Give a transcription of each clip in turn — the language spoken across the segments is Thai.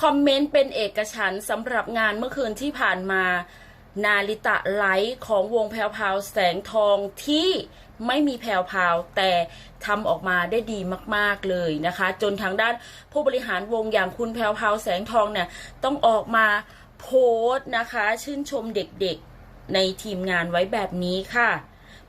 คอมเมนต์เป็นเอกฉันสำหรับงานเมื่อคืนที่ผ่านมา นาริตะไลท์ของวงแพรวพาวแสงทองที่ไม่มีแพรวพาวแต่ทำออกมาได้ดีมาก ๆ เลยนะคะ จนทางด้านผู้บริหารวงอย่างคุณแพรวพาวแสงทองเนี่ยต้องออกมาโพสต์นะคะ ชื่นชมเด็กๆในทีมงานไว้แบบนี้ค่ะ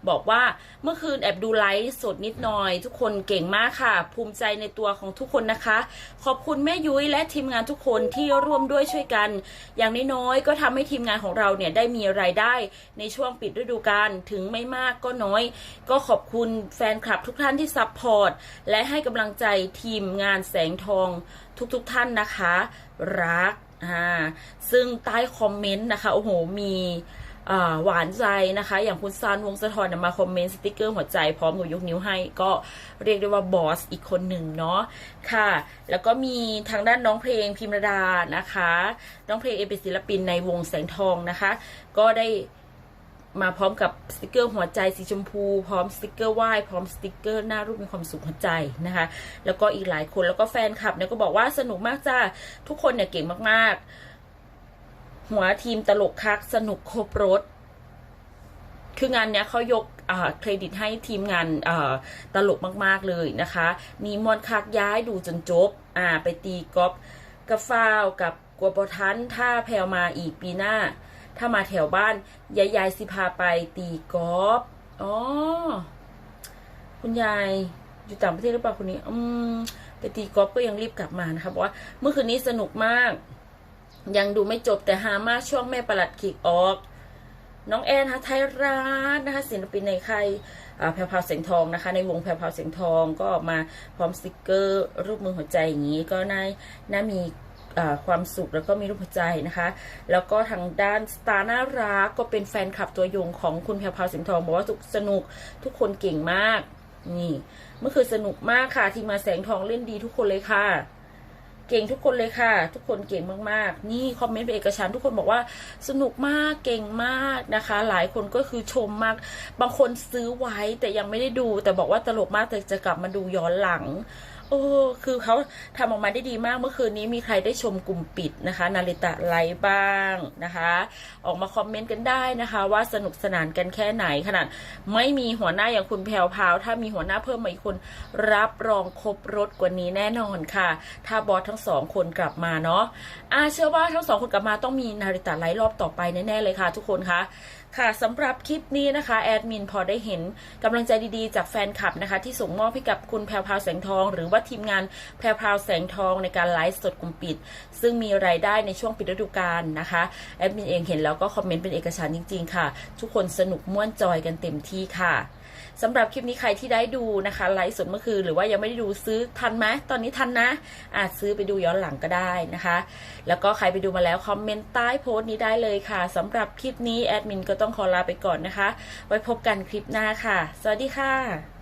บอกว่าเมื่อคืนแอบดูไลฟ์สดนิดหน่อย ทุกคนเก่งมากค่ะ ภูมิใจในตัวของทุกคนนะคะ ขอบคุณแม่ยุ้ยและทีมงานทุกคนที่ร่วมด้วยช่วยกัน อย่างน้อยๆก็ทำให้ทีมงานของเราเนี่ยได้มีรายได้ในช่วงปิดฤดูกาลถึงไม่มากก็น้อย ก็ขอบคุณแฟนคลับทุกท่านที่ซัพพอร์ตและให้กำลังใจทีมงานแสงทองทุกๆท่านนะคะ รักอ่าซึ่งใต้คอมเมนต์นะคะโอ้โหมี หวานใจนะคะ อย่างคุณซานวงสะทอนมาคอมเมนต์สติกเกอร์หัวใจพร้อมกับยกนิ้วให้ก็เรียกได้ว่าบอสอีกคนหนึ่งเนาะค่ะ แล้วก็มีทางด้านน้องเพลงพิมรดานะคะ น้องเพลงเอเป็นศิลปินในวงแสงทองนะคะ ก็ได้มาพร้อมกับสติกเกอร์หัวใจสีชมพู พร้อมสติกเกอร์ไหว้พร้อมสติกเกอร์หน้ารูปมีความสุขหัวใจนะคะ แล้วก็อีกหลายคนแล้วก็แฟนคลับเนี่ยก็บอกว่าสนุกมากจ้าทุกคนเนี่ยเก่งมากๆ หัวทีมตลกคักสนุกครบรถ คืองานเนี้ยเขายกเครดิตให้ทีมงานตลกมาก ๆ เลยนะคะ มีมอนคักย้ายดูจนจบ อ่า ไปตีกอล์ฟกับฟ้าวกับกัวปทันถ้าแพลมาอีกปีหน้า ถ้ามาแถวบ้าน ยายยายสิพาไปตีกอล์ฟอ๋อ คุณยายอยู่ต่างประเทศหรือเปล่าคนนี้ อืม ไปตีกอล์ฟก็ยังรีบกลับมานะคะบอกว่าเมื่อคืนนี้สนุกมาก ยังดูไม่จบแต่ฮามาช่วงแม่ประหลัดขีกออก น้องแอนฮะไทยรัฐนะคะศิลปินในใค่ายอ่าแพรวพราวเสียงทองนะคะ ในวงแพรวพราวเสียงทองก็ออกมาพร้อมสติกเกอร์ รูปมือหัวใจอย่างนี้ก็น่าน่ามีความสุขแล้วก็มีรูปหัวใจนะคะ แล้วก็ทางด้านสตาร์น่ารักก็เป็นแฟนคลับตัวยงของคุณแพรวพราวเสียงทองบอกว่าทุกสนุกทุกคนเก่งมากนี่เมื่อคืนสนุกมากค่ะทีมาแสงทองเล่นดีทุกคนเลยค่ะ เก่งทุกคนเลยค่ะ ทุกคนเก่งมากๆ นี่คอมเมนต์เป็นเอกฉันท์ทุกคนบอกว่าสนุกมากเก่งมากนะคะ หลายคนก็คือชมมาก บางคนซื้อไว้แต่ยังไม่ได้ดู แต่บอกว่าตลกมากแต่จะกลับมาดูย้อนหลัง โอ้คือเขาทำออกมาได้ดีมากเมื่อคืนนี้มีใครได้ชมกลุ่มปิดนะคะ นาริตะไลฟ์บ้างนะคะ ออกมาคอมเมนต์กันได้นะคะ ว่าสนุกสนานกันแค่ไหนขนาดไม่มีหัวหน้าอย่างคุณแพรวพาวถ้ามีหัวหน้าเพิ่มมาอีกคนรับรองครบรถกว่านี้แน่นอนค่ะ ถ้าบอสทั้งสองคนกลับมาเนาะอาเชื่อว่าทั้งสองคนกลับมาต้องมีนาริตะไลฟ์รอบต่อไปแน่ๆเลยค่ะ ทุกคนคะ ค่ะสำหรับคลิปนี้นะคะแอดมินพอได้เห็นกำลังใจดีๆ จากแฟนคลับนะคะ ที่ส่งมอบให้กับคุณแพรวพาวแสงทอง หรือว่าทีมงานแพรวพาวแสงทองในการไลฟ์สดกลุ่มปิด ซึ่งมีรายได้ในช่วงปิดฤดูกาลนะคะแอดมินเองเห็นแล้วก็คอมเมนต์เป็นเอกสารจริงๆค่ะ ทุกคนสนุกม่วนจอยกันเต็มที่ค่ะ สำหรับคลิปนี้ใครที่ได้ดูนะคะไลฟ์สดเมื่อคืนหรือว่ายังไม่ได้ดูซื้อทันไหมตอนนี้ทันนะ อาจซื้อไปดูย้อนหลังก็ได้นะคะ แล้วก็ใครไปดูมาแล้วคอมเมนต์ใต้โพสต์นี้ได้เลยค่ะสำหรับคลิปนี้แอดมินก็ต้องขอลาไปก่อนนะคะ ไว้พบกันคลิปหน้าค่ะ สวัสดีค่ะ